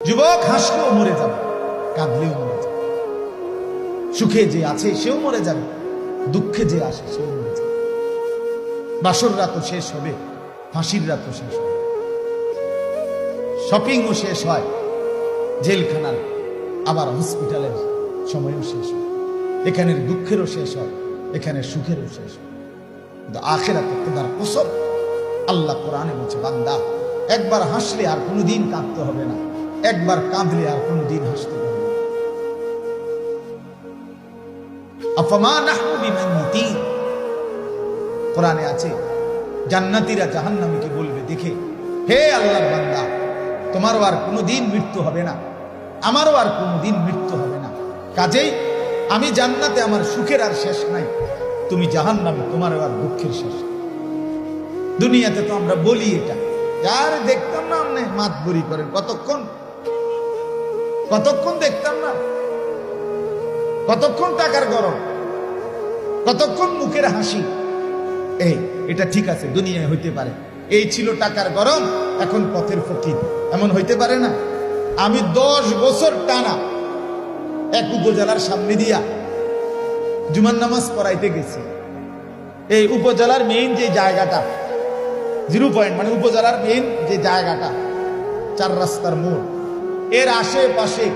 যুবক হাসলেও মরে যাবে। কাঁদলেও মরে যাবে। সুখে যে আছে, সেও মরে যাবে। দুঃখে যে আসে, সেও মরে যাবে। বাসর রাতও শেষ হবে, ফাঁসির রাতও শেষ হবে। শপিংও শেষ হয়, জেলখানার, আবার হসপিটালের সময়ও শেষ হয়। এখানের দুঃখেরও শেষ হয় এখানে সুখেরও শেষ হয়। কিন্তু আখেরাতে খোদার কসম, আল্লাহ কোরআনে বলছে, বান্দা, একবার হাসলে আর কোনোদিন কাঁদতে হবে না। একবার কাঁদলে আর কোনোদিন হাসতে হবে না। আফমা নাহনু বিমাইয়িতিন। কোরআনে আছে, জান্নাতীরা জাহান্নামীকে বলবে, দেখে, হে আল্লাহর বান্দা, তোমারও আর কোনোদিন মৃত্যু হবে না। আমারও আর কোনোদিন মৃত্যু হবে না। কাজেই আমি জান্নাতে আমার সুখের আর শেষ নাই। তুমি জাহান্নামে, তোমারও আর দুঃখের শেষ দুনিয়াতে তো আমরা বলি এটা। আর দেখতাম না আপনি মাত করেন কতক্ষণ কতক্ষণ দেখতাম না? কতক্ষণ টাকার গরম? কতক্ষণ মুখের হাসি? এই, এটা ঠিক আছে, দুনিয়ায় হইতে পারে। এই ছিল টাকার গরম, এখন পথের ফকির। এমন হইতে পারে না? আমি দশ বছর টানা এক উপজেলার সামনে দিয়া জুমার নামাজ পড়াইতে গেছি। এই উপজেলার মেইন যে জায়গাটা জিরো পয়েন্ট মানে উপজেলার মেইন যে জায়গাটা, চার রাস্তার মোড়। এর আশেপাশে